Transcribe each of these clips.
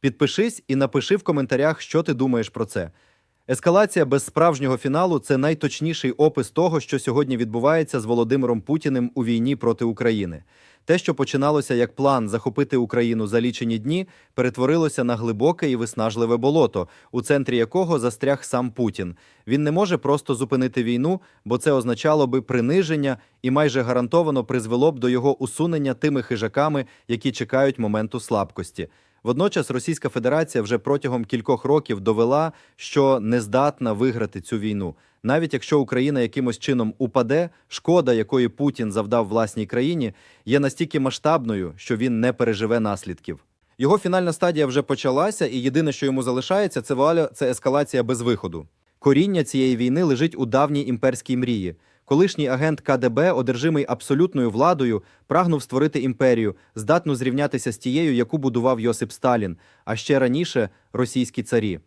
Підпишись і напиши в коментарях, що ти думаєш про це. Ескалація без справжнього фіналу це найточніший опис того, що сьогодні відбувається з Володимиром Путіним у війні проти України. Те, що починалося як план захопити Україну за лічені дні, перетворилося на глибоке і виснажливе болото, у центрі якого застряг сам Путін. Він не може просто зупинити війну, бо це означало би приниження і майже гарантовано призвело б до його усунення тими хижаками, які чекають моменту слабкості. Водночас Російська Федерація вже протягом кількох років довела, що не здатна виграти цю війну. Навіть якщо Україна якимось чином упаде, шкода, якої Путін завдав власній країні, є настільки масштабною, що він не переживе наслідків. Його фінальна стадія вже почалася, і єдине, що йому залишається, це вуаля, це ескалація без виходу. Коріння цієї війни лежить у давній імперській мрії. Колишній агент КДБ, одержимий абсолютною владою, прагнув створити імперію, здатну зрівнятися з тією, яку будував Йосип Сталін, а ще раніше російські царі.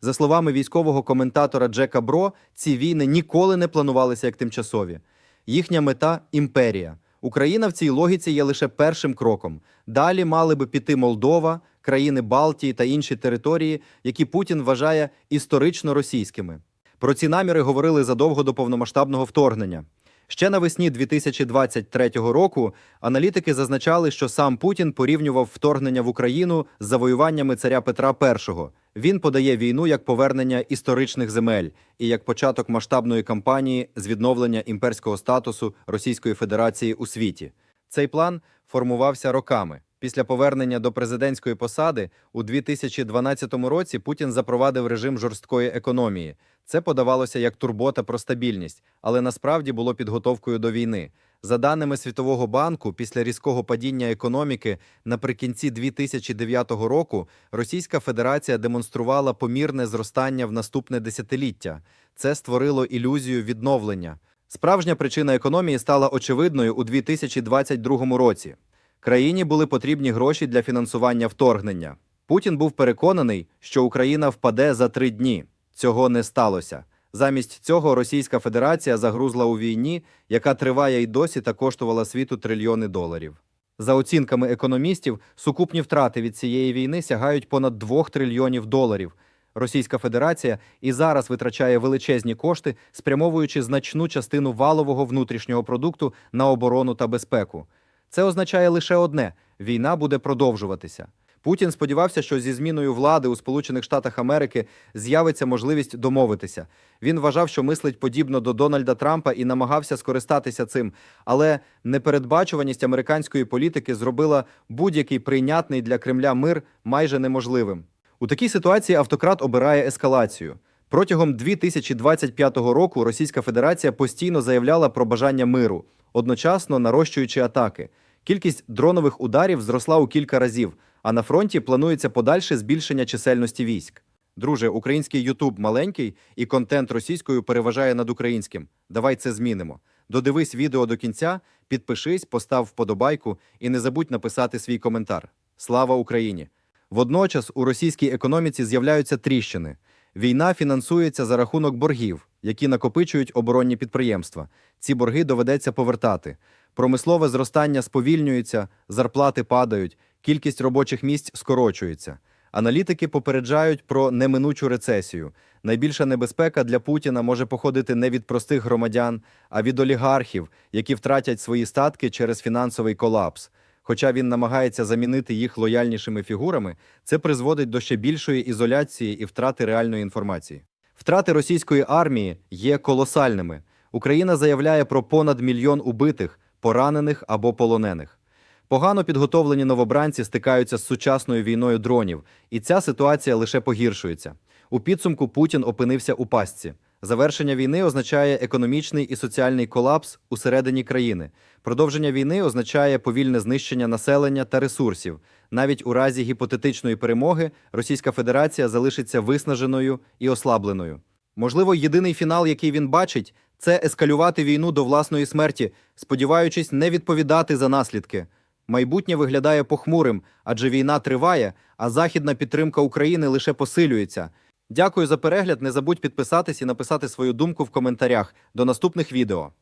За словами військового коментатора Джека Бро, ці війни ніколи не планувалися як тимчасові. Їхня мета імперія. Україна в цій логіці є лише першим кроком. Далі мали би піти Молдова, країни Балтії та інші території, які Путін вважає історично російськими. Про ці наміри говорили задовго до повномасштабного вторгнення. Ще навесні 2023 року аналітики зазначали, що сам Путін порівнював вторгнення в Україну з завоюваннями царя Петра І. Він подає війну як повернення історичних земель і як початок масштабної кампанії з відновлення імперського статусу Російської Федерації у світі. Цей план формувався роками. Після повернення до президентської посади у 2012 році Путін запровадив режим жорсткої економії. Це подавалося як турбота про стабільність, але насправді було підготовкою до війни. За даними Світового банку, після різкого падіння економіки наприкінці 2009 року Російська Федерація демонструвала помірне зростання в наступне десятиліття. Це створило ілюзію відновлення. Справжня причина економії стала очевидною у 2022 році. Країні були потрібні гроші для фінансування вторгнення. Путін був переконаний, що Україна впаде за три дні. Цього не сталося. Замість цього Російська Федерація загрузла у війні, яка триває й досі та коштувала світу трильйони доларів. За оцінками економістів, сукупні втрати від цієї війни сягають понад 2 трильйонів доларів. Російська Федерація і зараз витрачає величезні кошти, спрямовуючи значну частину валового внутрішнього продукту на оборону та безпеку. Це означає лише одне: війна буде продовжуватися. Путін сподівався, що зі зміною влади у Сполучених Штатах Америки з'явиться можливість домовитися. Він вважав, що мислить подібно до Дональда Трампа і намагався скористатися цим. Але непередбачуваність американської політики зробила будь-який прийнятний для Кремля мир майже неможливим. У такій ситуації автократ обирає ескалацію. Протягом 2025 року Російська Федерація постійно заявляла про бажання миру, одночасно нарощуючи атаки. Кількість дронових ударів зросла у кілька разів, а на фронті планується подальше збільшення чисельності військ. Друже, український Ютуб маленький і контент російською переважає над українським. Давай це змінимо. Додивись відео до кінця, підпишись, постав вподобайку і не забудь написати свій коментар. Слава Україні! Водночас у російській економіці з'являються тріщини. Війна фінансується за рахунок боргів, які накопичують оборонні підприємства. Ці борги доведеться повертати. Промислове зростання сповільнюється, зарплати падають, кількість робочих місць скорочується. Аналітики попереджають про неминучу рецесію. Найбільша небезпека для Путіна може походити не від простих громадян, а від олігархів, які втратять свої статки через фінансовий колапс. Хоча він намагається замінити їх лояльнішими фігурами, це призводить до ще більшої ізоляції і втрати реальної інформації. Втрати російської армії є колосальними. Україна заявляє про понад мільйон убитих, поранених або полонених. Погано підготовлені новобранці стикаються з сучасною війною дронів, і ця ситуація лише погіршується. У підсумку Путін опинився у пастці. Завершення війни означає економічний і соціальний колапс усередині країни. Продовження війни означає повільне знищення населення та ресурсів. Навіть у разі гіпотетичної перемоги Російська Федерація залишиться виснаженою і ослабленою. Можливо, єдиний фінал, який він бачить, це ескалювати війну до власної смерті, сподіваючись не відповідати за наслідки. Майбутнє виглядає похмурим, адже війна триває, а західна підтримка України лише посилюється. Дякую за перегляд. Не забудь підписатись і написати свою думку в коментарях. До наступних відео.